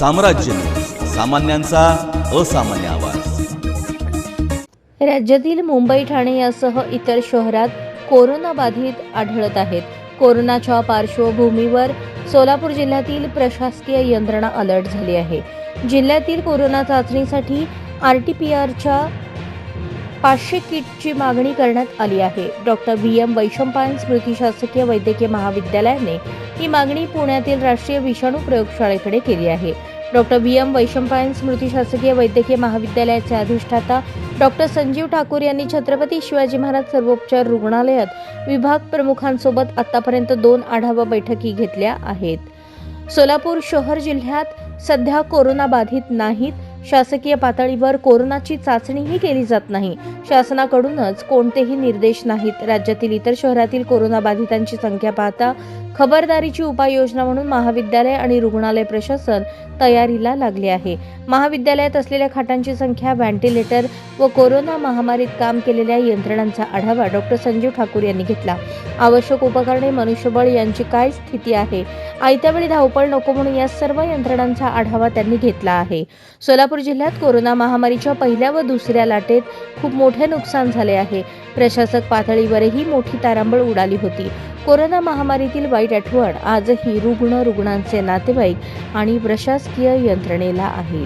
साम्राज्य. सामान्यांचा असामान्य आवाज. राज्यातील मुंबई ठाणे यासह इतर शहरात कोरोना बाधित आढळत आहेत. कोरोनाच्या पार्श्वभूमीवर सोलापूर जिल्ह्यातील प्रशासकीय यंत्रणा अलर्ट झाली आहे. जिल्ह्यातील कोरोना चाचणीसाठी आर टी पी आरच्या पाचशे किटची मागणी करण्यात आली आहे. Doctor V. एम. वैशंपायन स्मृती शासकीय वैद्यकीय महाविद्यालयाने ही मागणी पुण्यातील राष्ट्रीय विषाणू प्रयोगशाळेकडे केली आहे. Doctor V. एम. वैशंपायन स्मृती शासकीय वैद्यकीय महाविद्यालयाचे अधिष्ठाता डॉक्टर संजीव ठाकूर यांनी छत्रपती शिवाजी महाराज सर्वोपचार रुग्णालयात विभाग प्रमुखांसोबत आतापर्यंत दोन आढावा बैठकी घेतल्या आहेत. सोलापूर शहर जिल्ह्यात सध्या कोरोना बाधित नाहीत. शासकीय पातळीवर कोरोनाची चाचणीही केली जात नाही. शासनाकडूनच कोणतेही निर्देश नाहीत. राज्यातील इतर शहरातील कोरोना बाधितांची संख्या पाहता खबरदारीची उपाययोजना म्हणून महाविद्यालय आणि रुग्णालय प्रशासन तयारीला लागले आहे. महाविद्यालयात असलेल्या खाटांची संख्या व्हेंटिलेटर व कोरोना महामारीत काम केलेल्या यंत्रणांचा आढावा डॉक्टर संजीव ठाकूर यांनी घेतला. आवश्यक उपकरणे मनुष्यबळ यांची काय स्थिती आहे? आयत्या वेळी धावपळ नको म्हणून या सर्व यंत्रणांचा आढावा त्यांनी घेतला आहे. सोलापूर जिल्ह्यात कोरोना महामारीच्या पहिल्या व दुसऱ्या लाटेत खूप मोठे नुकसान झाले आहे. प्रशासक पातळीवरही मोठी तारांबळ उडाली होती. कोरोना महामारीतील वाईट आठवण. आजही रुग्ण रुग्णांचे नातेवाईक आणि प्रशासकीय यंत्रणेला आहे.